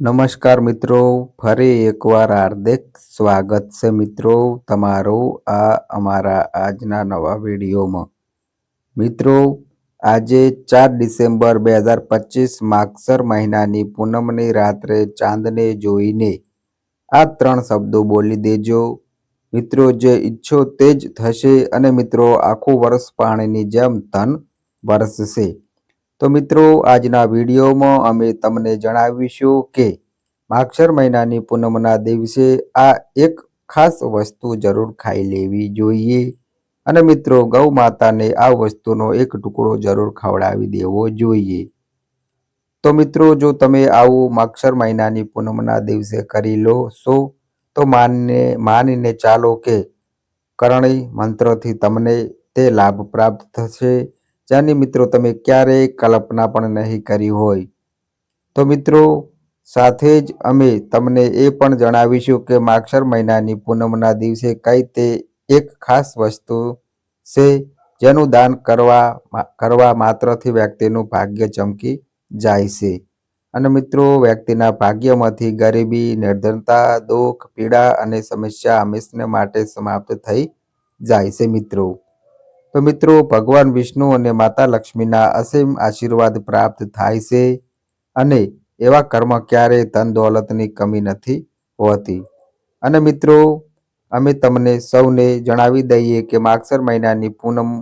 નમસ્કાર મિત્રો, ફરી એકવાર હાર્દિક સ્વાગત છે મિત્રો તમારું આ અમારા આજના નવા વિડીયોમાં. મિત્રો, આજે ચાર ડિસેમ્બર બે હજાર પચીસ માગસર મહિનાની પૂનમની રાત્રે ચાંદને જોઈને આ ત્રણ શબ્દો બોલી દેજો. મિત્રો, જે ઈચ્છો તે જ થશે અને મિત્રો, આખું વર્ષ પાણીની જેમ ધન વરસશે. તો મિત્રો, આજના વિડીયોમાં અમે તમને જણાવીશું કે માક્ષર મહિનાની પૂનમના દિવસે આ એક ખાસ વસ્તુ જરૂર ખાઈ લેવી જોઈએ. અને મિત્રો, ગૌ માતાને આ વસ્તુનો એક ટુકડો જરૂર ખવડાવી દેવો જોઈએ. તો મિત્રો, જો તમે આવું માક્ષર મહિનાની પૂનમના દિવસે કરી લો છો તો માનને, માનીને ચાલો કે કરણી મંત્રથી તમને તે લાભ પ્રાપ્ત થશે. જેની મિત્રો, તમે ક્યારેય કલ્પના પણ નહીં કરી હોય. તો મિત્રો, સાથે જ અમે તમને એ પણ જણાવીશું કે માક્ષર મહિનાની પૂનમના દિવસે કઈ તે એક ખાસ વસ્તુ છે, જેનું દાન કરવા કરવા માત્રથી વ્યક્તિનું ભાગ્ય ચમકી જાય છે. અને મિત્રો, વ્યક્તિના ભાગ્યમાંથી ગરીબી, નિર્ધનતા, દુઃખ, પીડા અને સમસ્યા હંમેશને માટે સમાપ્ત થઈ જાય છે મિત્રો. તો મિત્રો, ભગવાન વિષ્ણુ અને માતા લક્ષ્મીના અસીમ આશીર્વાદ પ્રાપ્ત થાય છે અને એવા કર્મ ક્યારેય ધન દોલતની કમી નથી હોતી. અને મિત્રો, અમે તમને સૌને જણાવી દઈએ કે માગસર મહિનાની પૂનમ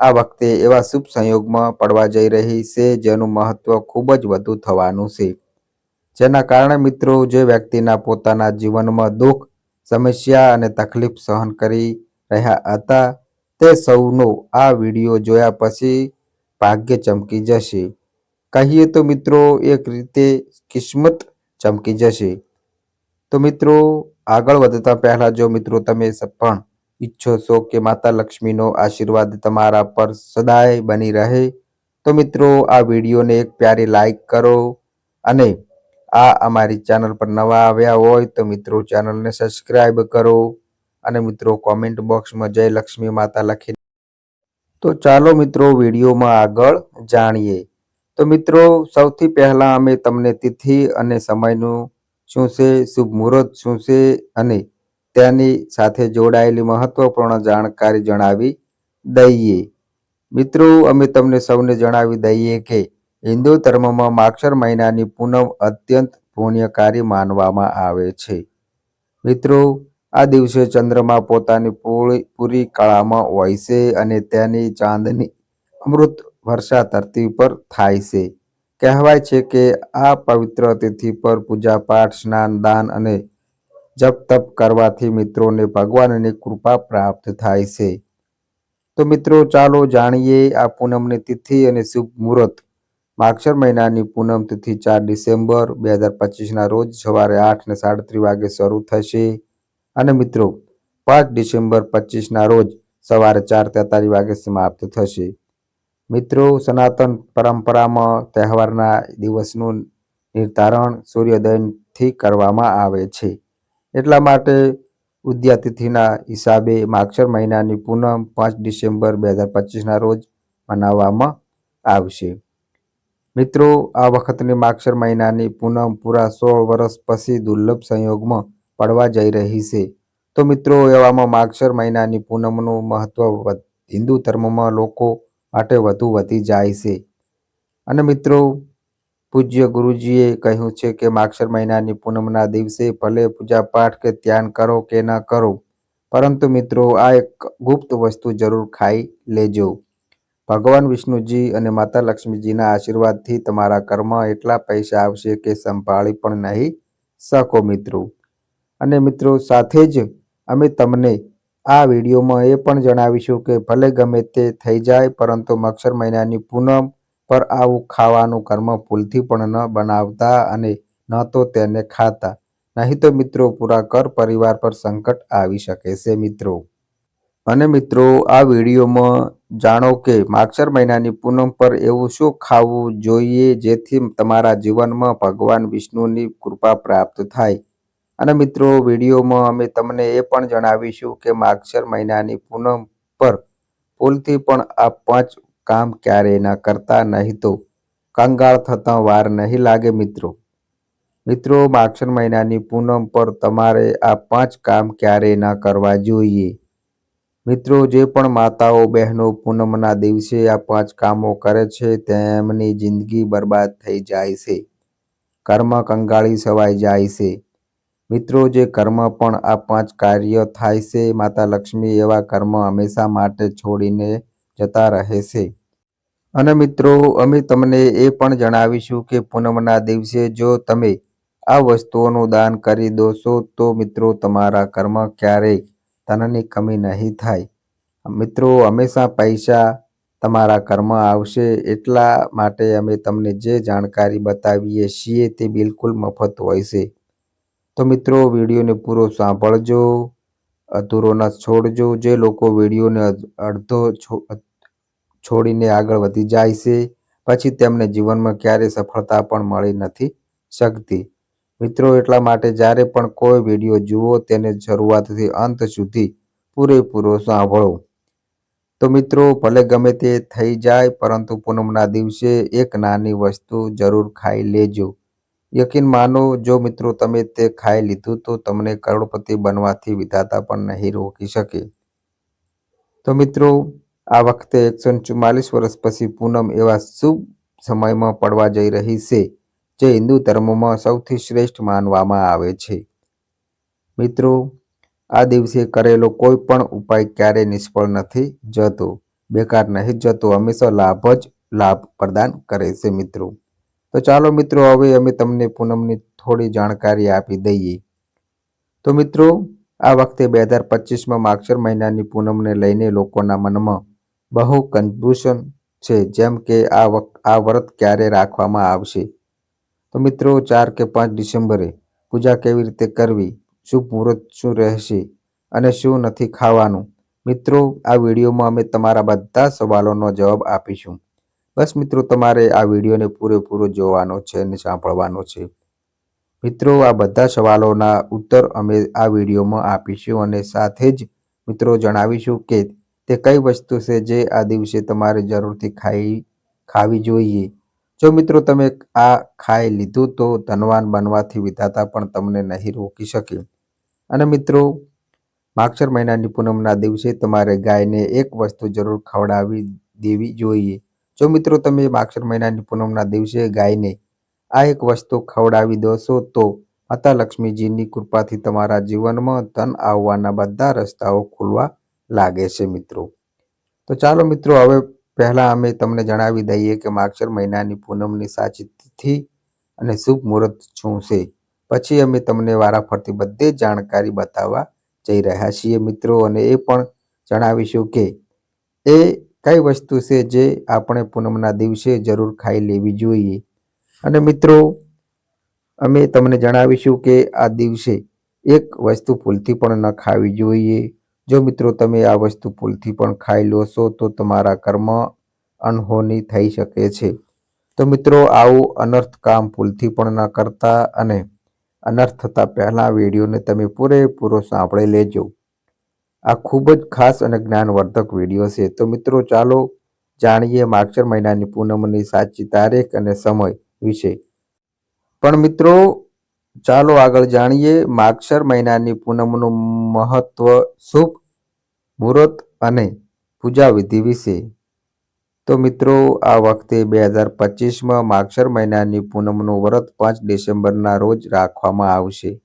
આ વખતે એવા શુભ સંયોગમાં પડવા જઈ રહી છે, જેનું મહત્વ ખૂબ જ વધુ થવાનું છે. જેના કારણે મિત્રો, જે વ્યક્તિના પોતાના જીવનમાં દુઃખ, સમસ્યા અને તકલીફ સહન કરી રહ્યા હતા તે સૌનો આ વીડિયો જોયા પછી ભાગ્ય ચમકી જશે. કહીએ તો મિત્રો એક રીતે કિસ્મત ચમકી જશે. તો મિત્રો આગળ વધતા પહેલા જો મિત્રો તમે પણ ઈચ્છો છો કે માતા લક્ષ્મીનો આશીર્વાદ તમારા પર સદાય બની રહે, તો મિત્રો આ વિડીયોને એક પ્યારી લાઈક કરો અને આ અમારી ચેનલ પર નવા આવ્યા હોય તો મિત્રો ચેનલને સબસ્ક્રાઈબ કરો. અને મિત્રો કોમેન્ટ બોક્સમાં જય લક્ષ્મી માતા લખી તો ચાલો મિત્રો વિડીયોમાં આગળ જાણીએ. તો મિત્રો સૌથી પહેલાં અમે તમને તિથિ અને સમયનું શું છે, શુભ મુહૂર્ત શું છે અને તેની સાથે જોડાયેલી મહત્વપૂર્ણ જાણકારી જણાવી દઈએ. મિત્રો અમે તમને સૌને જણાવી દઈએ કે હિન્દુ ધર્મમાં માક્ષર મહિનાની પૂનમ અત્યંત પુણ્યકારી માનવામાં આવે છે. મિત્રો આ દિવસે ચંદ્રમા પોતાની પૂરી કળામાં હોય છે અને તેની ચાંદની અમૃત વર્ષા ધરતી પર થાય છે. કહેવાય છે કે આ પવિત્ર તિથિ પર પૂજા પાઠ, સ્નાન, દાન અને જપ તપ કરવાથી મિત્રોને ભગવાનની કૃપા પ્રાપ્ત થાય છે. તો મિત્રો, ચાલો જાણીએ આ પૂનમની તિથિ અને શુભ મુહૂર્ત. માક્ષર મહિનાની પૂનમ તિથિ ચાર ડિસેમ્બર બે હજાર પચીસના રોજ સવારે આઠ ને સાડત્રીસ વાગે શરૂ થશે. અને મિત્રો, પાંચ ડિસેમ્બર પચીસના રોજ સવારે ચાર તેતાલીસ વાગે સમાપ્ત થશે. મિત્રો, સનાતન પરંપરામાં તહેવારના દિવસનું નિર્ધારણ સૂર્યોદયથી કરવામાં આવે છે. એટલા માટે ઉદ્યાતિથિના હિસાબે માક્ષર મહિનાની પૂનમ પાંચ ડિસેમ્બર બે હજાર પચીસના રોજ મનાવવામાં આવશે. મિત્રો, આ વખતની માક્ષર મહિનાની પૂનમ પૂરા સોળ વર્ષ પછી દુર્લભ સંયોગમાં પડવા જઈ રહી છે. તો મિત્રો, એવામાં માગશર મહિનાની પૂનમનું મહત્વ હિન્દુ ધર્મમાં લોકો માટે વધુ વધી જાય છે. અને મિત્રો, પૂજ્ય ગુરુજીએ કહ્યું છે કે માક્ષર મહિનાની પૂનમના દિવસે ભલે પૂજા પાઠ કે ધ્યાન કરો કે ન કરો, પરંતુ મિત્રો, આ એક ગુપ્ત વસ્તુ જરૂર ખાઈ લેજો. ભગવાન વિષ્ણુજી અને માતા લક્ષ્મીજીના આશીર્વાદથી તમારા કર્મ એટલા પૈસા આવશે કે સંભાળી પણ નહીં શકો મિત્રો. અને મિત્રો, સાથે જ અમે તમને આ વિડીયોમાં એ પણ જણાવીશું કે ભલે ગમે તે થઈ જાય, પરંતુ મક્ષર મહિનાની પૂનમ પર આવું ખાવાનું કર્મ ભૂલથી પણ ન બનાવતા અને ન તો તેને ખાતા. નહીં તો મિત્રો, પૂરા કર પરિવાર પર સંકટ આવી શકે છે, મિત્રો. અને મિત્રો, આ વિડીયોમાં જાણો કે માક્ષર મહિનાની પૂનમ પર એવું શું ખાવું જોઈએ જેથી તમારા જીવનમાં ભગવાન વિષ્ણુની કૃપા પ્રાપ્ત થાય. અને મિત્રો, વિડીયોમાં અમે તમને એ પણ જણાવીશું કે માગસર મહિનાની પૂનમ પર ભૂલથી પણ આ પાંચ કામ ક્યારેય ન કરતા, નહીં તો કંગાળ થતા વાર નહીં લાગે મિત્રો. મિત્રો માક્ષર મહિનાની પૂનમ પર તમારે આ પાંચ કામ ક્યારેય ન કરવા જોઈએ. મિત્રો, જે પણ માતાઓ, બહેનો પૂનમના દિવસે આ પાંચ કામો કરે છે, તેમની જિંદગી બરબાદ થઈ જાય છે. કર્મ કંગાળી સવાઈ જાય છે. મિત્રો, જે કર્મ પણ આ પાંચ કાર્ય થાય છે, માતા લક્ષ્મી એવા કર્મ હંમેશા માટે છોડીને જતા રહે છે. અને મિત્રો, અમે તમને એ પણ જણાવીશું કે પૂનમના દિવસે જો તમે આ વસ્તુઓનું દાન કરી દોશો, તો મિત્રો, તમારા કર્મ ક્યારેય ધનની કમી નહીં થાય. મિત્રો, હંમેશા પૈસા તમારા કર્મ આવશે, એટલા માટે અમે તમને જે જાણકારી બતાવીએ છીએ તે બિલકુલ મફત હોય છે. તો મિત્રો, વિડીયોને પૂરો સાંભળજો અધૂરો ન છોડજો. જે લોકો વિડીયોને અડધો છોડીને આગળ વધી જાય છે, પછી તેમને જીવનમાં ક્યારેય સફળતા પણ મળી નથી શકતી. મિત્રો, એટલા માટે જ્યારે પણ કોઈ વીડિયો જુઓ, તેને શરૂઆતથી અંત સુધી પૂરેપૂરો સાંભળો. તો મિત્રો, ભલે ગમે તે થઈ જાય, પરંતુ પૂનમના દિવસે એક નાની વસ્તુ જરૂર ખાઈ લેજો. યકીન માનો, જો મિત્રો તમે તે ખાઈ લીધું, તો તમને કરોડપતિ બનવાથી વિધાતા પણ નહીં રોકી શકે. તો મિત્રો, આ વખતે એકસો ચુમ્માલીસ વર્ષ પછી પૂનમ એવા શુભ સમયમાં પડવા જઈ રહી છે, જે હિન્દુ ધર્મમાં સૌથી શ્રેષ્ઠ માનવામાં આવે છે. મિત્રો, આ દિવસે કરેલો કોઈ પણ ઉપાય ક્યારેય નિષ્ફળ નથી જતો. બેકાર નહીં જતો, હંમેશા લાભ જ લાભ પ્રદાન કરે છે મિત્રો. તો ચાલો મિત્રો, હવે અમે તમને પૂનમની થોડી જાણકારી આપી દઈએ. તો મિત્રો, આ વખતે બે હજાર પચીસમાં માક્ષર મહિનાની પૂનમને લઈને લોકોના મનમાં બહુ કન્ફ્યુઝન છે, જેમ કે આ વખત આ વ્રત ક્યારે રાખવામાં આવશે? તો મિત્રો, ચાર કે પાંચ ડિસેમ્બરે પૂજા કેવી રીતે કરવી? શું મુહૂર્ત શું રહેશે? અને શું નથી ખાવાનું? મિત્રો, આ વિડીયોમાં અમે તમારા બધા સવાલોનો જવાબ આપીશું. બસ મિત્રો, તમારે આ વિડીયોને પૂરેપૂરો જોવાનો છે અને સાંભળવાનો છે. મિત્રો, આ બધા સવાલોના ઉત્તર અમે આ વિડીયોમાં આપીશું અને સાથે જ મિત્રો જણાવીશું કે તે કઈ વસ્તુ છે જે આ દિવસે તમારે જરૂરથી ખાઈ, ખાવી જોઈએ. જો મિત્રો, તમે આ ખાઈ લીધું તો ધનવાન બનવાથી વિધાતા પણ તમને નહીં રોકી શકે. અને મિત્રો માક્ષર મહિનાની પૂનમના દિવસે તમારે ગાયને એક વસ્તુ જરૂર ખવડાવી દેવી જોઈએ. જો મિત્રો તમે માક્ષર મહિનાની પૂનમના દિવસે ગાયને આ એક વસ્તુ ખવડાવી દોશો, તો માતા લક્ષ્મીજીની કૃપાથી તમારા જીવનમાં ધન આવવાના બધા રસ્તાઓ ખુલવા લાગે છે મિત્રો. તો ચાલો મિત્રો, હવે પહેલાં અમે તમને જણાવી દઈએ કે માક્ષર મહિનાની પૂનમની સાચી તિથિ અને શુભ મુહૂર્ત શું છે. પછી અમે તમને વારાફરતી બધી જાણકારી બતાવવા જઈ રહ્યા છીએ મિત્રો, અને એ પણ જણાવીશું કે એ કઈ વસ્તુ છે જે આપણે પૂનમના દિવસે જરૂર ખાઈ લેવી જોઈએ? અને મિત્રો, અમે તમને જણાવીશું કે આ દિવસે એક વસ્તુ ભૂલથી પણ ન ખાવી જોઈએ. જો મિત્રો, તમે આ વસ્તુ ભૂલથી પણ ખાઈ લો છો, તો તમારા કર્મ અનહોની થઈ શકે છે. તો મિત્રો, આવું અનર્થ કામ ભૂલથી પણ ન કરતા અને અનર્થ થતાં પહેલાં વિડીયોને તમે પૂરેપૂરો સાંભળી લેજો. આ ખૂબ જ ખાસ અને જ્ઞાનવર્ધક વીડિયો છે. તો મિત્રો, ચાલો જાણીએ માક્ષર મહિનાની પૂનમની સાચી તારીખ અને સમય વિશે. પણ મિત્રો, ચાલો આગળ જાણીએ માક્ષર મહિનાની પૂનમનું મહત્વ શુભ મુહૂર્ત અને પૂજા વિધિ વિશે. તો મિત્રો, આ વખતે બે હજાર પચીસમાં માક્ષર મહિનાની પૂનમનું વ્રત પાંચ ડિસેમ્બરના રોજ રાખવામાં આવશે.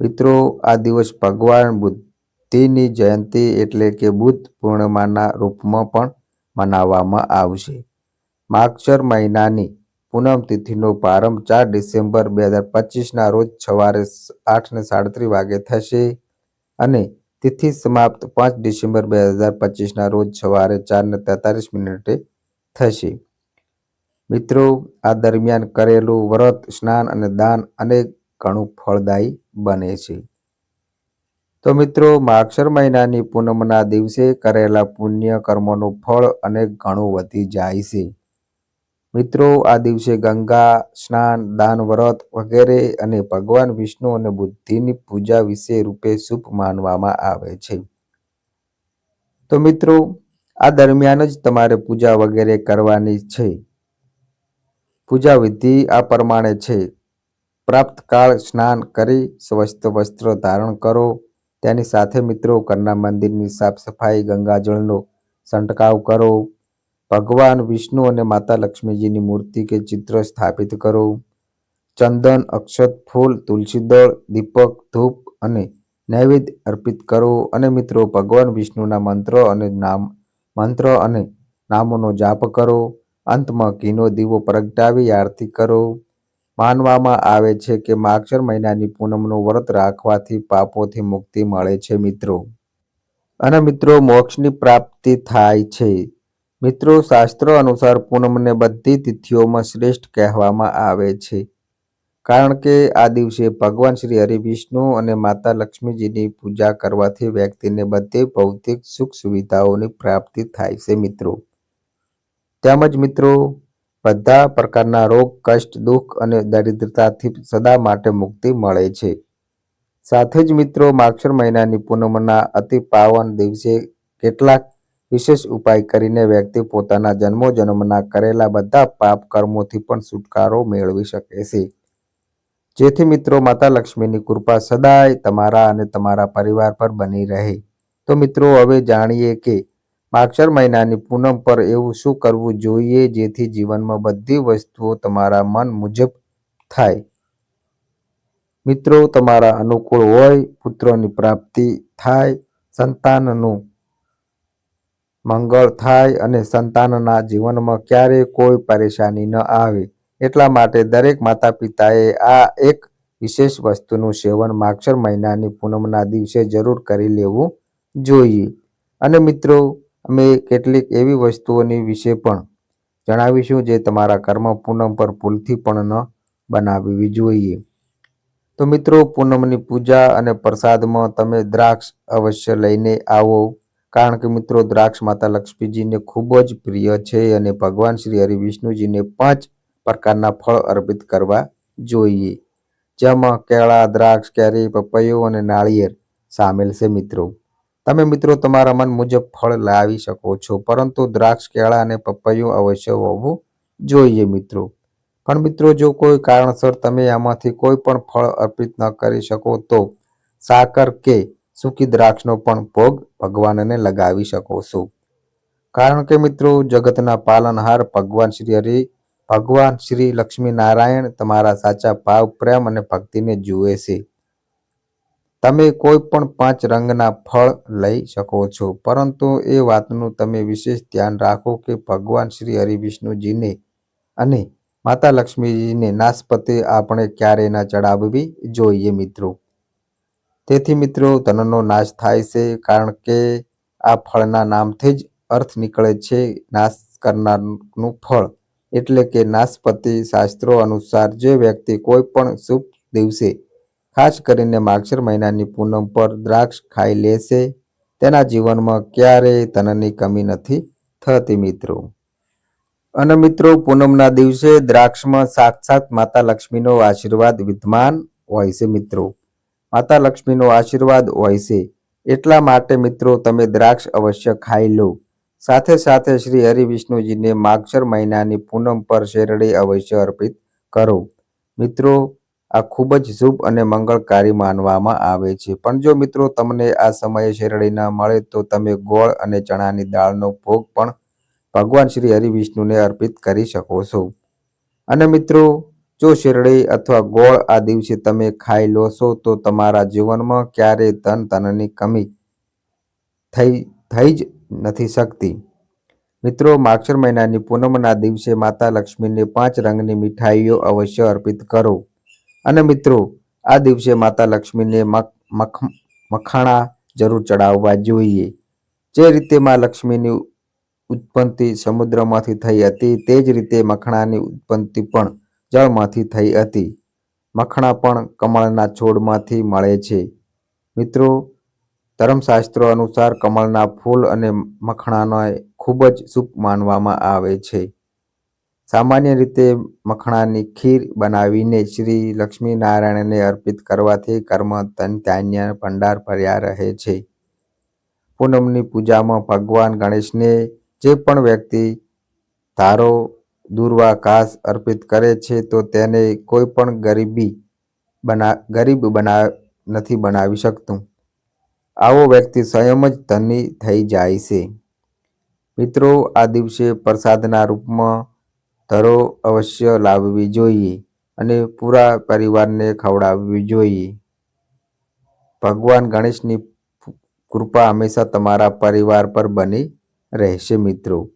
મિત્રો, આ દિવસ ભગવાન બુદ્ધિની જયંતિ એટલે કે બુદ્ધ પૂર્ણિમાના રૂપમાં પણ મનાવવામાં આવશે. માગચર મહિનાની પૂનમ તિથિનો પ્રારંભ ચાર ડિસેમ્બર બે હજાર પચીસના રોજ સવારે આઠને સાડત્રીસ વાગે થશે અને તિથિ સમાપ્ત પાંચ ડિસેમ્બર બે હજાર પચીસના રોજ સવારે ચારને તેતાલીસ મિનિટે થશે. મિત્રો, આ દરમિયાન કરેલું વ્રત, સ્નાન અને દાન અનેક ઘણું ફળદાયી બને છે. તો મિત્રો માક્ષર મહિનાની પૂનમના દિવસે કરેલા પુણ્ય કર્મોનું ફળ અનેક ઘણું વધી જાય છે. મિત્રો, આ દિવસે ગંગા, સ્નાન, દાન, વ્રત વગેરે અને ભગવાન વિષ્ણુ અને બુદ્ધિની પૂજા વિશે રૂપે શુભ માનવામાં આવે છે. તો મિત્રો, આ દરમિયાન જ તમારે પૂજા વગેરે કરવાની છે. પૂજા વિધિ આ પ્રમાણે છે. પ્રાપ્તકાળ સ્નાન કરી સ્વસ્થ વસ્ત્ર ધારણ કરો. તેની સાથે મિત્રો કરના મંદિરની સાફ સફાઈ ગંગાજળનો છંટકાવ કરો, ભગવાન વિષ્ણુ અને માતા લક્ષ્મીજીની મૂર્તિ કે ચિત્ર સ્થાપિત કરો, ચંદન, અક્ષત, ફૂલ, તુલસી દળ, દીપક, ધૂપ અને નૈવેદ્ય અર્પિત કરો અને મિત્રો ભગવાન વિષ્ણુના મંત્ર અને નામ, મંત્ર અને નામોનો જાપ કરો, અંતમાં ઘીનો દીવો પ્રગટાવી આરતી કરો માનવામાં આવે છે કે માગશર મહિનાની પૂનમનું વ્રત રાખવાથી પાપોથી મુક્તિ મળે છે, મિત્રો. અને મિત્રો, મોક્ષની પ્રાપ્તિ થાય છે. મિત્રો, શાસ્ત્રો અનુસાર પૂનમને બધી તિથિઓમાં શ્રેષ્ઠ કહેવામાં આવે છે. કારણ કે આ દિવસે ભગવાન શ્રી હરિવિષ્ણુ અને માતા લક્ષ્મીજીની પૂજા કરવાથી વ્યક્તિને બધી ભૌતિક સુખ સુવિધાઓની પ્રાપ્તિ થાય છે, મિત્રો. તેમજ મિત્રો બધા પ્રકારના રોગ, કષ્ટ, દુઃખ અને દરિદ્રતાથી સદા માટે મુક્તિ મળે છે. સાથે જ મિત્રો, માક્ષર મહિનાની પૂનમના અતિ પાવન દિવસે કેટલાક વિશેષ ઉપાય કરીને વ્યક્તિ પોતાના જન્મો જન્મના કરેલા બધા પાપ કર્મોથી પણ છુટકારો મેળવી શકે છે. જેથી મિત્રો, માતા લક્ષ્મીની કૃપા સદાય તમારા અને તમારા પરિવાર પર બની રહે. તો મિત્રો, હવે જાણીએ કે માક્ષર મહિનાની પૂનમ પર એવું શું કરવું જોઈએ જેથી જીવનમાં બધી વસ્તુઓ તમારા મન મુજબ થાય? મિત્રો, તમારા અનુકૂળ હોય, પુત્રોની પ્રાપ્તિ થાય, સંતાનનું મંગળ થાય અને સંતાનના જીવનમાં ક્યારેય કોઈ પરેશાની ન આવે. એટલા માટે દરેક માતા પિતાએ આ એક વિશેષ વસ્તુનું સેવન માક્ષર મહિનાની પૂનમના દિવસે જરૂર કરી લેવું જોઈએ. અને મિત્રો અમે કેટલીક એવી વસ્તુઓની વિશે પણ જણાવીશું જે તમારા કર્મ પૂનમ પર ભૂલથી પણ ન બનાવવી જોઈએ. તો મિત્રો, પૂનમની પૂજા અને પ્રસાદમાં તમે દ્રાક્ષ અવશ્ય લઈને આવો. કારણ કે મિત્રો, દ્રાક્ષ માતા લક્ષ્મીજીને ખૂબ જ પ્રિય છે અને ભગવાન શ્રી હરિ વિષ્ણુજીને પાંચ પ્રકારના ફળ અર્પિત કરવા જોઈએ. જેમાં કેળા, દ્રાક્ષ, કેરી, પપૈયું અને નાળિયેર સામેલ છે મિત્રો. તમે મિત્રો તમારા મન મુજબ ફળ લાવી શકો છો, પરંતુ દ્રાક્ષ, કેળા અને પપૈયું અવશ્ય હોવું જોઈએ મિત્રો. પણ મિત્રો, જો કોઈ કારણસર તમે આમાંથી કોઈ પણ ફળ અર્પિત ન કરી શકો, તો સાકર કે સૂકી દ્રાક્ષનો પણ ભોગ ભગવાનને લગાવી શકો છો. કારણ કે મિત્રો, જગતના પાલનહાર ભગવાન શ્રી હરિ, ભગવાન શ્રી લક્ષ્મી નારાયણ તમારા સાચા ભાવ, પ્રેમ અને ભક્તિને જુએ છે. તમે કોઈ પણ પાંચ રંગના ફળ લઈ શકો છો, પરંતુ એ વાતનું તમે વિશેષ ધ્યાન રાખો કે ભગવાન શ્રી હરિ વિષ્ણુજીને અને માતા લક્ષ્મીજીને નાશપતિ આપણે ક્યારેય ના ચડાવવી જોઈએ મિત્રો. તેથી મિત્રો, ધનનો નાશ થાય છે કારણ કે આ ફળના નામથી જ અર્થ નીકળે છે નાશ કરનારનું ફળ. એટલે કે નાશપતિ શાસ્ત્રો અનુસાર જે વ્યક્તિ કોઈ પણ શુભ દિવસે ખાસ કરીને માગસર મહિનાની પૂનમ પર દ્રાક્ષ ખાઈ લેશે. તેના જીવનમાં ક્યારેય ધનની કમી નથી થતી મિત્રો. અને મિત્રો, પૂનમના દિવસે દ્રાક્ષમાં સાક્ષાત માતા લક્ષ્મીનો આશીર્વાદ વિદ્યમાન હોય છે મિત્રો. માતા લક્ષ્મીનો આશીર્વાદ હોય છે. એટલા માટે મિત્રો, તમે દ્રાક્ષ અવશ્ય ખાઈ લો. સાથે સાથે શ્રી હરિ વિષ્ણુજીને માગશર મહિનાની પૂનમ પર શેરડી અવશ્ય અર્પિત કરો. મિત્રો આ ખૂબ જ શુભ અને મંગળકારી માનવામાં આવે છે. પણ જો મિત્રો તમને આ સમયે શેરડી ન મળે તો તમે ગોળ અને ચણાની દાળનો ભોગ પણ ભગવાન શ્રી હરિવિષ્ણુને અર્પિત કરી શકો છો. અને મિત્રો, જો શેરડી અથવા ગોળ આ દિવસે તમે ખાઈ લો છો, તો તમારા જીવનમાં ક્યારેય ધન ધનની કમી થઈ થઈ જ નથી શકતી. મિત્રો, માક્ષર મહિનાની પૂનમના દિવસે માતા લક્ષ્મીને પાંચ રંગની મીઠાઈઓ અવશ્ય અર્પિત કરો. અને મિત્રો, આ દિવસે માતા લક્ષ્મીને મખ, મખાણા જરૂર ચડાવવા જોઈએ. જે રીતે માં લક્ષ્મીની ઉત્પત્તિ સમુદ્રમાંથી થઈ હતી, તે જ રીતે મખણાની ઉત્પત્તિ પણ જળમાંથી થઈ હતી. મખણા પણ કમળના છોડમાંથી મળે છે. મિત્રો, ધર્મશાસ્ત્રો અનુસાર કમળના ફૂલ અને મખણાનો ખૂબ જ શુભ માનવામાં આવે છે. સામાન્ય રીતે મખણાની ખીર બનાવીને શ્રી લક્ષ્મીનારાયણને અર્પિત કરવાથી કર્મ તન ધાન્ય, ભંડાર ભર્યા રહે છે. પૂનમની પૂજામાં ભગવાન ગણેશને જે પણ વ્યક્તિ ધારો દુર્વા ઘાસ અર્પિત કરે છે, તો તેને કોઈ પણ ગરીબી બના, ગરીબ બના, નથી બનાવી શકતું. આવો વ્યક્તિ સ્વયં જ ધની થઈ જાય છે. મિત્રો, આ દિવસે પ્રસાદના રૂપમાં ધરો અવશ્ય લાવવી જોઈએ અને પૂરા પરિવારને ખવડાવવી જોઈએ. ભગવાન ગણેશની કૃપા હંમેશા તમારા પરિવાર પર બની રહેશે મિત્રો.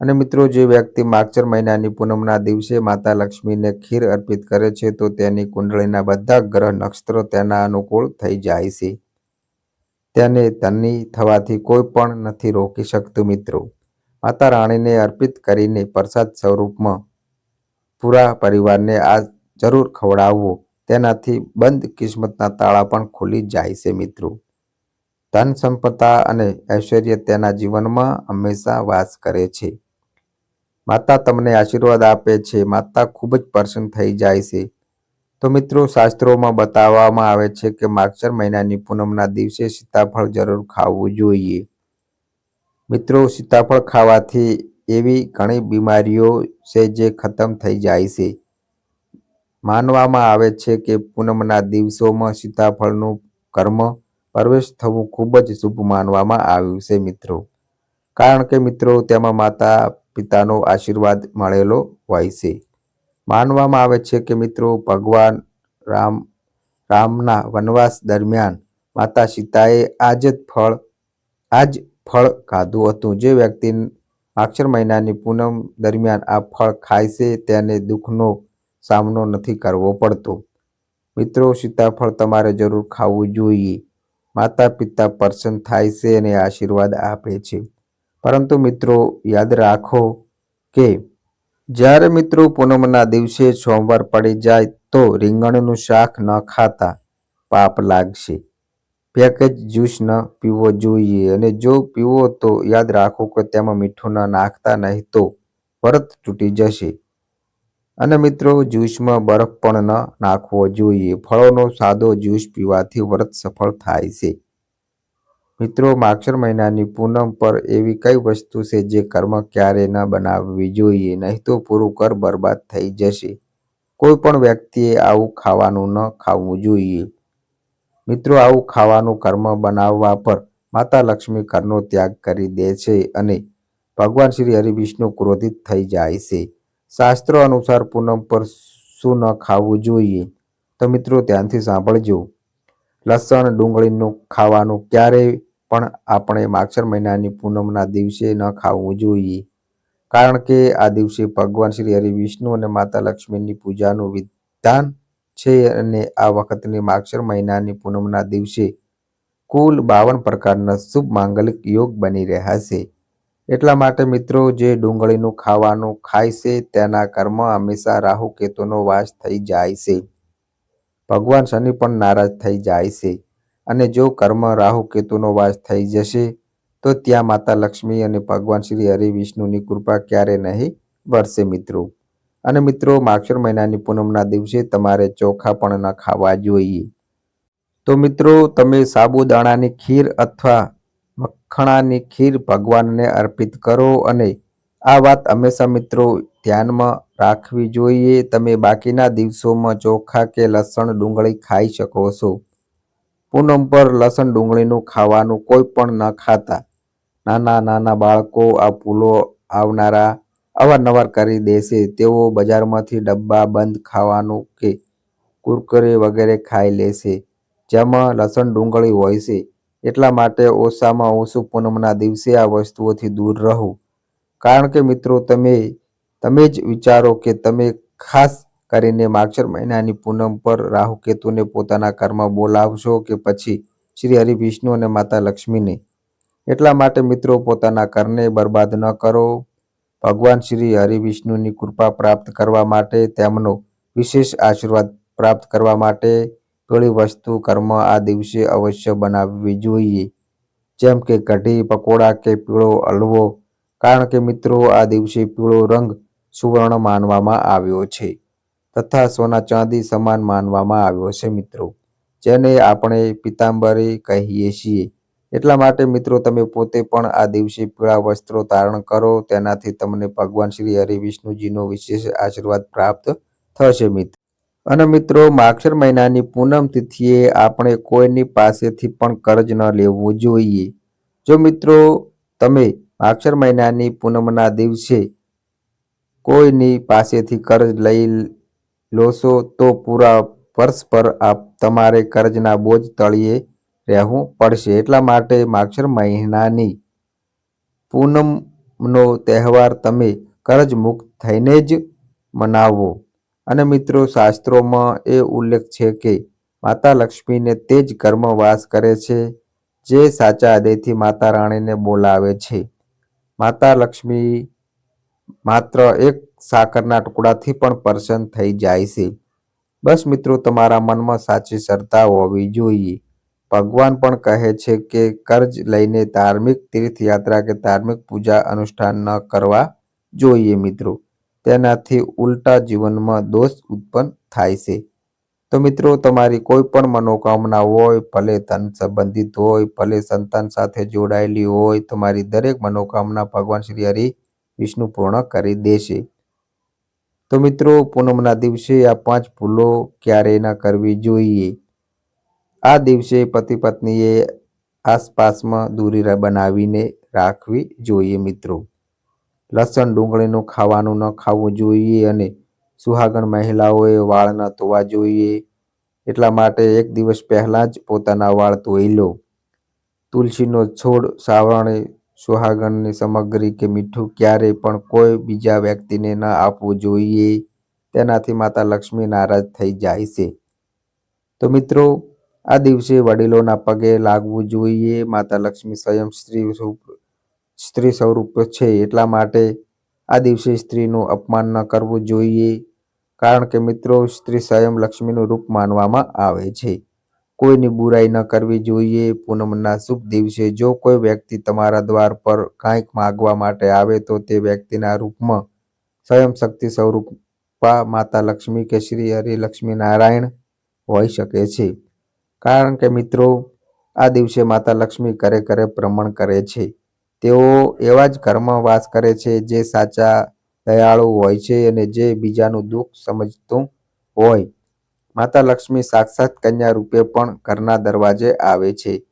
અને મિત્રો, જે વ્યક્તિ માગચર મહિનાની પૂનમના દિવસે માતા લક્ષ્મીને ખીર અર્પિત કરે છે, તો તેની કુંડળીના બધા ગ્રહ નક્ષત્રો તેના અનુકૂળ થઈ જાય છે. તેને ધનની થવાથી કોઈ પણ નથી રોકી શકતું મિત્રો. માતા રાણીને અર્પિત કરીને પ્રસાદ સ્વરૂપમાં પૂરા પરિવારને આ જરૂર ખવડાવવો. તેનાથી બંધ કિસ્મતના તાળા પણ ખુલી જાય છે મિત્રો. ધન સંપદા અને ઐશ્વર્ય તેના જીવનમાં હંમેશા વાસ કરે છે. માતા તમને આશીર્વાદ આપે છે. માતા ખૂબ જ પ્રસન્ન થઈ જાય છે. તો મિત્રો, શાસ્ત્રોમાં બતાવવામાં આવે છે કે માગશર મહિનાની પૂનમના દિવસે સીતાફળ જરૂર ખાવું જોઈએ. મિત્રો, સીતાફળ ખાવાથી એવી ઘણી બીમારીઓ છે જે ખતમ થઈ જાય છે. માનવામાં આવે છે કે પૂનમના દિવસોમાં સીતાફળનું કર્મ પ્રવેશ થવું ખૂબ જ શુભ માનવામાં આવ્યું છે મિત્રો. કારણ કે મિત્રો, તેમાં માતા પિતાનો આશીર્વાદ મળેલો હોય છે. માનવામાં આવે છે કે મિત્રો, ભગવાન રામ, રામના વનવાસ દરમિયાન માતા સીતાએ આ જ ફળ આ જ ફળ ખાધું હતું. જે વ્યક્તિ માક્ષર મહિનાની પૂનમ દરમિયાન આ ફળ ખાય છે, તેને દુઃખનો સામનો નથી કરવો પડતો. મિત્રો, સીતાફળ તમારે જરૂર ખાવું જોઈએ. માતા પિતા પ્રસન્ન થાય છે અને આશીર્વાદ આપે છે. પરંતુ મિત્રો, યાદ રાખો કે જ્યારે મિત્રો પૂનમના દિવસે સોમવાર પડી જાય તો રીંગણનું શાક ન ખાતા પાપ લાગશે. પેકેજ જ્યુસ ન પીવો જોઈએ અને જો પીવો તો યાદ રાખો કે તેમાં મીઠું ન નાખતા નહીં તો પરત તૂટી જશે. અને મિત્રો, જ્યુસમાં બરફ પણ ન નાખવો જોઈએ. ફળોનો સાદો જ્યુસ પીવાથી વ્રત સફળ થાય છે. મિત્રો, માક્ષર મહિનાની પૂનમ પર એવી કઈ વસ્તુ છે જે કર્મ ક્યારે ન બનાવવી જોઈએ? નહીં તો પૂરું કર બરબાદ થઈ જશે. કોઈ પણ વ્યક્તિએ આવું ખાવાનું ન ખાવું જોઈએ. મિત્રો, આવું ખાવાનું કર્મ બનાવવા પર માતા લક્ષ્મી ઘરનો ત્યાગ કરી દે છે અને ભગવાન શ્રી હરિવિષ્ણુ ક્રોધિત થઈ જાય છે. શાસ્ત્રો અનુસાર પૂનમ પર શું ન ખાવું જોઈએ? તો મિત્રો, ધ્યાનથી સાંભળજો. લસણ, ડુંગળીનું ખાવાનું ક્યારેય પણ આપણે માક્ષર મહિનાની પૂનમના દિવસે ન ખાવું જોઈએ. કારણ કે આ દિવસે ભગવાન શ્રી હરિવિષ્ણુ અને માતા લક્ષ્મીની પૂજાનું વિધાન છે અને આ વખતની માક્ષર મહિનાની પૂનમના દિવસે કુલ બાવન પ્રકારના શુભ માંગલિક યોગ બની રહ્યા છે. એટલા માટે મિત્રો, જે ડુંગળીનું ખાવાનું ખાય છે, તેના કર્મ હંમેશા રાહુ કેતુનો વાસ થઈ જાય છે. ભગવાન શનિ પણ નારાજ થઈ જાય છે. અને જો કર્મ રાહુ કેતુનો વાસ થઈ જશે, તો ત્યાં માતા લક્ષ્મી અને ભગવાન શ્રી હરિ વિષ્ણુની કૃપા ક્યારે નહીં વરસે મિત્રો. અને મિત્રો, માક્ષર મહિનાની પૂનમના દિવસે તમારે ચોખા પણ ન ખાવા જોઈએ. તો મિત્રો, તમે સાબુદાણાની ખીર અથવા મખણાની ખીર ભગવાનને અર્પિત કરો અને આ વાત હંમેશા મિત્રો ધ્યાનમાં રાખવી જોઈએ. તમે બાકીના દિવસોમાં ચોખા કે લસણ ડુંગળી ખાઈ શકો છો. પૂનમ પર લસણ ડુંગળીનું ખાવાનું કોઈ પણ ન ખાતા. નાના નાના બાળકો આ ભૂલો આવનારા અવારનવાર કરી દેશે તેઓ બજારમાંથી ડબ્બા બંધ ખાવાનું કે કુરકુરે વગેરે ખાઈ લેશે જેમાં લસણ ડુંગળી હોય છે. એટલા માટે ઓછામાં ઓછું પૂનમના દિવસે આ વસ્તુઓથી દૂર રહો. કારણ કે મિત્રો, તમે તમે જ વિચારો કે તમે ખાસ કરીને માક્ષર મહિનાની પૂનમ પર રાહુ કેતુને પોતાના ઘરમાં બોલાવશો કે પછી શ્રી હરિ વિષ્ણુ અને માતા લક્ષ્મીને. એટલા માટે મિત્રો, પોતાના ઘરને બરબાદ ન કરો. ભગવાન શ્રી હરિ વિષ્ણુની કૃપા પ્રાપ્ત કરવા માટે તેમનો વિશેષ આશીર્વાદ પ્રાપ્ત કરવા માટે થોડી વસ્તુ કર્મ આ દિવસે અવશ્ય બનાવવી જોઈએ. જેમ કે કઢી, પકોડા કે પીળો હલવો. કારણ કે મિત્રો, આ દિવસે પીળો રંગ સુવર્ણ માનવામાં આવ્યો છે તથા સોના ચાંદી સમાન માનવામાં આવ્યો છે મિત્રો. જેને આપણે પિતાંબરી કહીએ છીએ. એટલા માટે મિત્રો તમે પોતે પણ આ દિવસે પીળા વસ્ત્રો ધારણ કરો, તેનાથી તમને ભગવાન શ્રી હરિ વિષ્ણુજીનો વિશેષ આશીર્વાદ પ્રાપ્ત થશે મિત્રો. અને મિત્રો, માક્ષર મહિનાની પૂનમ તિથિએ આપણે કોઈની પાસેથી પણ કર્જ ન લેવું જોઈએ. જો મિત્રો, તમે માક્ષર મહિનાની પૂનમના દિવસે કોઈની પાસેથી કર્જ લઈ લોશો, તો પૂરા વર્ષ પર આપ તમારે કર્જના બોજ તળિયે રહેવું પડશે એટલા માટે માક્ષર મહિનાની પૂનમનો તહેવાર તમે કરજ મુક્ત થઈને જ મનાવો. અને મિત્રો, શાસ્ત્રોમાં એ ઉલ્લેખ છે કે માતા લક્ષ્મીને તે જ કર્મ વાસ કરે છે જે સાચા હૃદયથી માતા રાણીને બોલાવે છે. માતા લક્ષ્મી માત્ર એક સાકરના ટુકડાથી પણ પ્રસન્ન થઈ જાય છે. બસ મિત્રો, તમારા મનમાં સાચી શ્રદ્ધા હોવી જોઈએ. ભગવાન પણ કહે છે કે કર્જ લઈને ધાર્મિક તીર્થયાત્રા કે ધાર્મિક પૂજા અનુષ્ઠાન ન કરવા જોઈએ મિત્રો. તેનાથી ઉલટા જીવનમાં દોષ ઉત્પન્ન થાય છે. તો મિત્રો, તમારી કોઈ પણ મનોકામના હોય, ભલે ધન સંબંધિત હોય, ભલે સંતાન સાથે જોડાયેલી હોય, તમારી દરેક મનોકામના ભગવાન શ્રી હરિ વિષ્ણુ પૂર્ણ કરી દેશે. તો મિત્રો, પૂનમના દિવસે આ પાંચ ભૂલો ક્યારેય ન કરવી જોઈએ. આ દિવસે પતિ પત્નીએ આસપાસમાં દૂરી બનાવીને રાખવી જોઈએ મિત્રો. લસણ ડુંગળીનું ખાવાનું ન ખાવું જોઈએ અને સુહાગણ મહિલાઓએ વાળ ન ધોવા જોઈએ. એટલા માટે એક દિવસ પહેલાં જ પોતાના વાળ ધોઈ લો. તુલસીનો છોડ સાવરણે સુહાગણની સામગ્રી કે મીઠું ક્યારેય પણ કોઈ બીજા વ્યક્તિને ન આપવું જોઈએ. તેનાથી માતા લક્ષ્મી નારાજ થઈ જાય છે. તો મિત્રો આ દિવસે વડીલોના પગે લાગવું જોઈએ. માતા લક્ષ્મી સ્વયં સ્ત્રી સ્ત્રી સ્વરૂપ છે. એટલા માટે આ દિવસે સ્ત્રીનું અપમાન ન કરવું જોઈએ. કારણ કે મિત્રો, સ્ત્રી સ્વયં લક્ષ્મીનું રૂપ માનવામાં આવે છે. કોઈની બુરાઈ ન કરવી જોઈએ. પૂનમના શુભ દિવસે જો કોઈ વ્યક્તિ તમારા દ્વાર પર કાંઈક માગવા માટે આવે, તો તે વ્યક્તિના રૂપમાં સ્વયં શક્તિ સ્વરૂપા માતા લક્ષ્મી કે શ્રી હરિ લક્ષ્મી નારાયણ હોઈ શકે છે. કારણ કે મિત્રો, આ દિવસે માતા લક્ષ્મી ઘરે ઘરે ભ્રમણ કરે છે. તેઓ એવા જ ઘરમાં વાસ કરે છે જે સાચા દયાળુ હોય છે અને જે બીજાનું દુઃખ સમજતું હોય. માતા લક્ષ્મી સાક્ષાત કન્યા રૂપે પણ ઘરના દરવાજે આવે છે.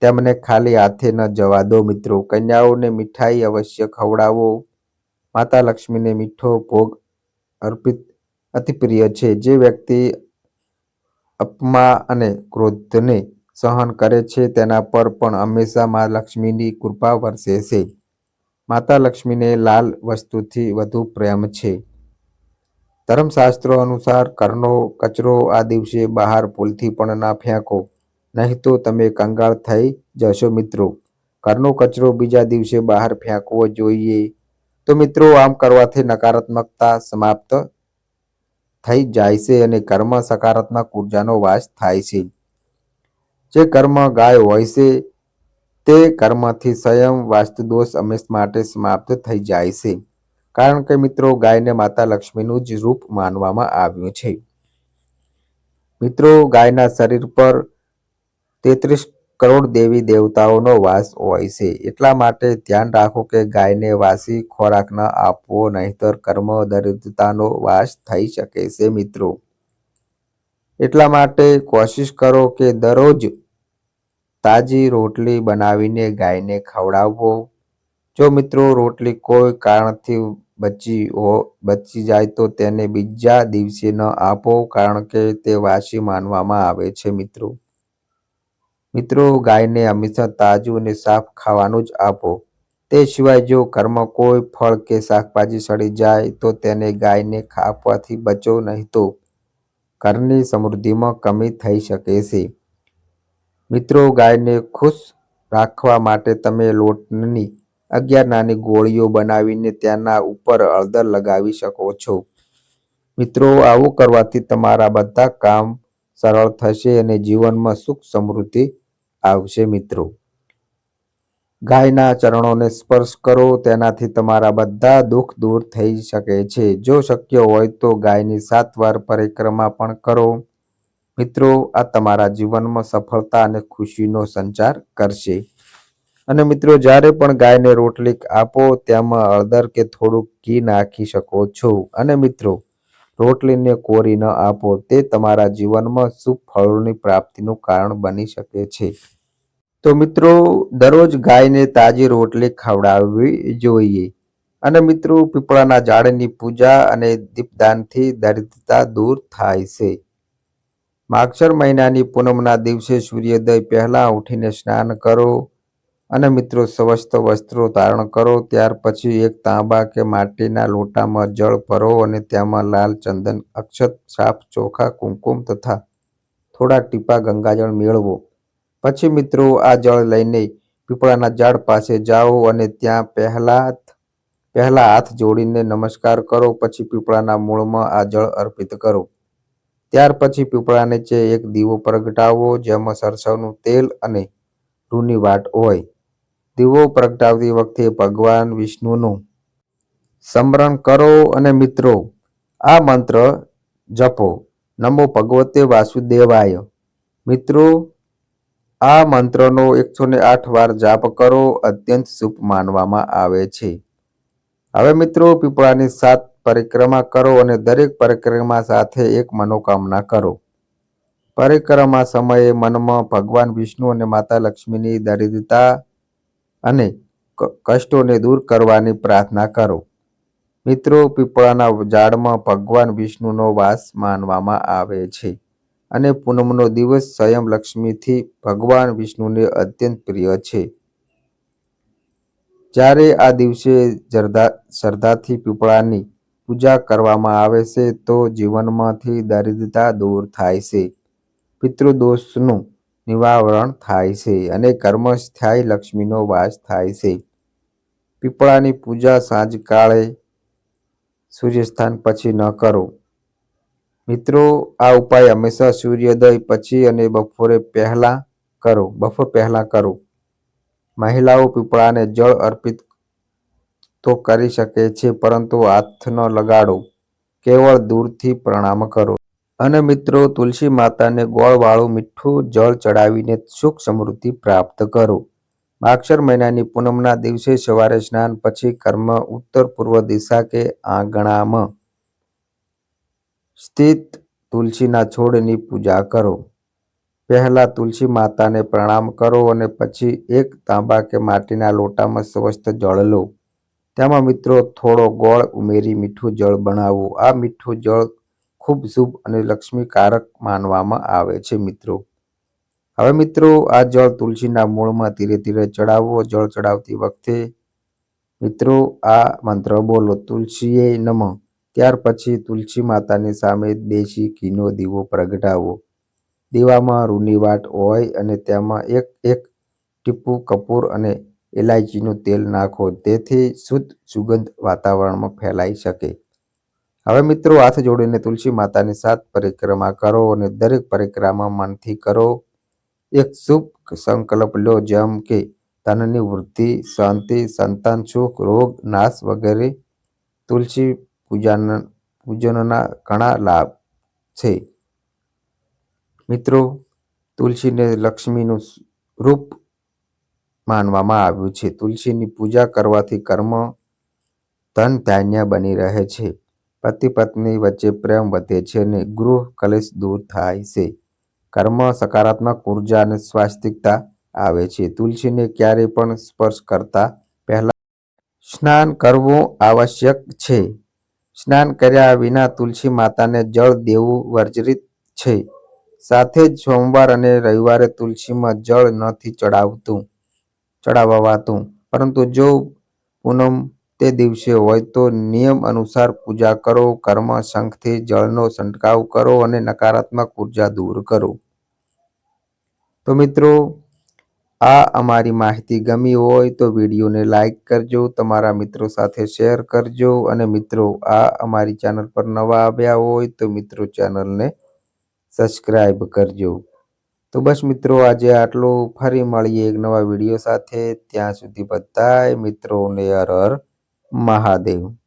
તેમને ખાલી હાથે ન જવા દો મિત્રો. કન્યાઓને મીઠાઈ અવશ્ય ખવડાવો. માતા લક્ષ્મીને મીઠો ભોગ અર્પિત અતિ પ્રિય છે. જે વ્યક્તિ અપમા અને ક્રોધને સહન કરે છે, તેના પર પણ હંમેશા મા લક્ષ્મીની કૃપા વરસે છે. માતા લક્ષ્મીને લાલ વસ્તુથી વધુ પ્રેમ છે. ધર્મશાસ્ત્રો અનુસાર કરનો કચરો આ દિવસે બહાર ભૂલથી પણ ના ફેંકો, નહીં તો તમે કંગાળ થઈ જશો મિત્રો. ઘરનો કચરો બીજા દિવસે બહાર ફેંકવો જોઈએ. તો મિત્રો, આમ કરવાથી નકારાત્મકતા સમાપ્ત થઈ જાય છે અને કર્મ સકારાત્મક ઉર્જાનો વાસ થાય છે. જે કર્મ ગાય હોય છે, તે કર્મથી સ્વયં વાસ્તુદોષ હંમેશ માટે સમાપ્ત થઈ જાય છે. કારણ કે મિત્રો, ગાયને માતા લક્ષ્મીનું જ રૂપ માનવામાં આવ્યું છે. મિત્રો, ગાયના શરીર પર તેત્રીસ કરોડ દેવી દેવતાઓનો વાસ હોય છે. એટલા માટે ધ્યાન રાખો કે ગાયને વાસી ખોરાક ન આપવો નહીતર કર્મ દરિદ્રતાનો વાસ થઈ શકે છે મિત્રો. એટલા માટે કોશિશ કરો કે દરરોજ તાજી રોટલી બનાવીને ગાયને ખવડાવવો જો મિત્રો રોટલી કોઈ કારણથી બચી હો, બચી જાય તો તેને બીજા દિવસે ન આપો કારણ કે તે વાસી માનવામાં આવે છે મિત્રો. મિત્રો, ગાયને હંમેશા તાજું અને સાફ ખાવાનું જ આપો. તે સિવાય જો ઘરમાં કોઈ ફળ કે શાકભાજી સડી જાય, તો તેને ગાયને આપવાથી બચો નહીં તો ઘરની સમૃદ્ધિમાં કમી થઈ શકે છે. મિત્રો, ગાયને ખુશ રાખવા માટે તમે લોટની અગિયાર નાની ગોળીઓ બનાવીને તેના ઉપર હળદર લગાવી શકો છો. મિત્રો, આવું કરવાથી તમારા બધા કામ સરળ થશે અને જીવનમાં સુખ સમૃદ્ધિ આવશે મિત્રો. ગાયના ચરણોને સ્પર્શ કરો, તેનાથી તમારા બધા દુઃખ દૂર થઈ શકે છે. જો શક્ય હોય તો ગાયની સાત વાર પરિક્રમા પણ કરો. મિત્રો, આ તમારા જીવનમાં સફળતા અને ખુશીનો સંચાર કરશે. અને મિત્રો, જ્યારે પણ ગાયને રોટલી આપો, તેમાં હળદર કે થોડુંક ઘી નાખી શકો છો. અને મિત્રો રોટલીને કોરી ન આપો, તે તમારા જીવનમાં શુભ ફળોની પ્રાપ્તિનું કારણ બની શકે છે. તો મિત્રો, દરરોજ ગાયને તાજી રોટલી ખવડાવવી જોઈએ. અને મિત્રો, પીપળાના ઝાડની પૂજા અને દીપદાનથી દરિદ્રતા દૂર થાય છે. માગશર મહિનાની પૂનમના દિવસે સૂર્યોદય પહેલા ઉઠીને સ્નાન કરો. અને મિત્રો સ્વસ્થ વસ્ત્રો ધારણ કરો, ત્યાર પછી એક તાંબા કે માટીના લોટામાં જળ ભરો અને તેમાં લાલ ચંદન, અક્ષત સાફ ચોખા, કુમકુમ તથા થોડા ટીપા ગંગાજળ મેળવો. પછી મિત્રો આ જળ લઈને પીપળાના ઝાડ પાસે જાઓ અને ત્યાં પહેલા પહેલા હાથ જોડીને નમસ્કાર કરો, પછી પીપળાના મૂળમાં આ જળ અર્પિત કરો. ત્યાર પછી પીપળાને નીચે એક દીવો પ્રગટાવો, જેમાં સરસવનું તેલ અને રૂની વાટ હોય. દીવો પ્રગટાવતી વખતે ભગવાન વિષ્ણુનું સ્મરણ કરો અને મિત્રો, આ મંત્ર જપો. નમો ભગવતે વાસુદેવાય. મિત્રો, આ મંત્રનો એકસો ને આઠ વાર જાપ કરો, અત્યંત શુભ માનવામાં આવે છે. હવે મિત્રો, પીપળાની સાત પરિક્રમા કરો અને દરેક પરિક્રમા સાથે એક મનોકામના કરો. પરિક્રમા સમયે મનમાં ભગવાન વિષ્ણુ અને માતા લક્ષ્મીની દરિદ્રતા અને કષ્ટોને દૂર કરવાની પ્રાર્થના કરો. મિત્રો, પીપળાના ઝાડમાં ભગવાન વિષ્ણુનો વાસ માનવામાં આવે છે અને પૂનમનો દિવસ સ્વયં લક્ષ્મીથી ભગવાન વિષ્ણુને અત્યંત પ્રિય છે. જ્યારે આ દિવસે જરદા શ્રદ્ધાથી પીપળાની પૂજા કરવામાં આવે છે તો જીવનમાંથી દરિદ્રતા દૂર થાય છે. પિતૃદોષનું નિવારણ થાય છે અને કર્મ સ્થાયી લક્ષ્મીનો વાસ થાય છે. પીપળાની પૂજા સાંજકાળે સૂર્યસ્થાન પછી ન કરો. મિત્રો, આ ઉપાય હંમેશા સૂર્યોદય પછી અને બપોરે પહેલાં કરો. બપોર પહેલાં કરો. મહિલાઓ પીપળાને જળ અર્પિત તો કરી શકે છે, પરંતુ હાથ ન લગાડો. કેવળ દૂરથી પ્રણામ કરો. અને મિત્રો, તુલસી માતાને ગોળવાળું મીઠું જળ ચડાવીને સુખ સમૃદ્ધિ પ્રાપ્ત કરો. માક્ષર મહિનાની પૂનમના દિવસે સવારે સ્નાન પછી કર્મ ઉત્તર પૂર્વ દિશા કે આંગણામાં સ્થિત તુલસીના છોડની પૂજા કરો. પહેલા તુલસી માતાને પ્રણામ કરો અને પછી એક તાંબા કે માટીના લોટામાં સ્વસ્થ જળ લો. તેમાં મિત્રો, થોડો ગોળ ઉમેરી મીઠું જળ બનાવો. આ મીઠું જળ ખૂબ શુભ અને લક્ષ્મીકારક માનવામાં આવે છે, મિત્રો. હવે મિત્રો, આ જળ તુલસીના મૂળમાં ધીરે ધીરે ચડાવો જળ ચડાવતી વખતે મિત્રો, આ મંત્ર બોલો, તુલસીએ નમ. ત્યાર પછી તુલસી માતાની સામે દેશી ઘીનો દીવો પ્રગટાવો. દીવામાં રૂની વાટ હોય અને તેમાં એક એક ટીપું કપૂર અને ઇલાયચીનું તેલ નાખો તેથી શુદ્ધ સુગંધ વાતાવરણમાં ફેલાઈ શકે. હવે મિત્રો, હાથ જોડીને તુલસી માતાની સાત પરિક્રમા કરો અને દરેક પરિક્રમા મનથી કરો. એક શુભ સંકલ્પ લો, જેમ કે ધનની વૃદ્ધિ, શાંતિ, સંતાન, સુખ, રોગ, નાશ વગેરે. તુલસી પૂજન, પૂજનના ઘણા લાભ છે. મિત્રો, તુલસીને લક્ષ્મીનું રૂપ માનવામાં આવ્યું છે. તુલસીની પૂજા કરવાથી કર્મ ધન ધાન્ય બની રહે છે. પતિ પત્ની વચ્ચે પ્રેમ વધે છે અને ગૃહ કલેશ દૂર થાય છે. કર્મ સકારાત્મક ઊર્જા અને સ્વાસ્તિકતા આવે છે. તુલસીને ક્યારેય પણ સ્પર્શ કરતા પહેલા સ્નાન કરવું આવશ્યક છે. સ્નાન કર્યા વિના તુલસી માતાને જળ દેવું વર્જિત છે. સાથે જ સોમવાર અને રવિવારે તુલસીમાં જળ નથી ચડાવતું, ચડાવવાતું. પરંતુ જો પૂનમ તે દિવસે હોય તો નિયમ અનુસાર પૂજા કરો, કર્મ શંખથી જળનો છંટકાવ કરો અને નકારાત્મક ઊર્જા દૂર કરો. તો મિત્રો, આ અમારી માહિતી ગમી હોય તો વિડીયોને લાઈક કરજો, તમારા મિત્રો સાથે શેર કરજો અને મિત્રો, આ અમારી ચેનલ પર નવા આવ્યા હોય તો મિત્રો ચેનલને સબસ્ક્રાઈબ કરજો. તો બસ મિત્રો, આજે આટલું. ફરી મળીએ એક નવા વીડિયો સાથે. ત્યાં સુધી બધાય મિત્રોને હર મહાદેવ.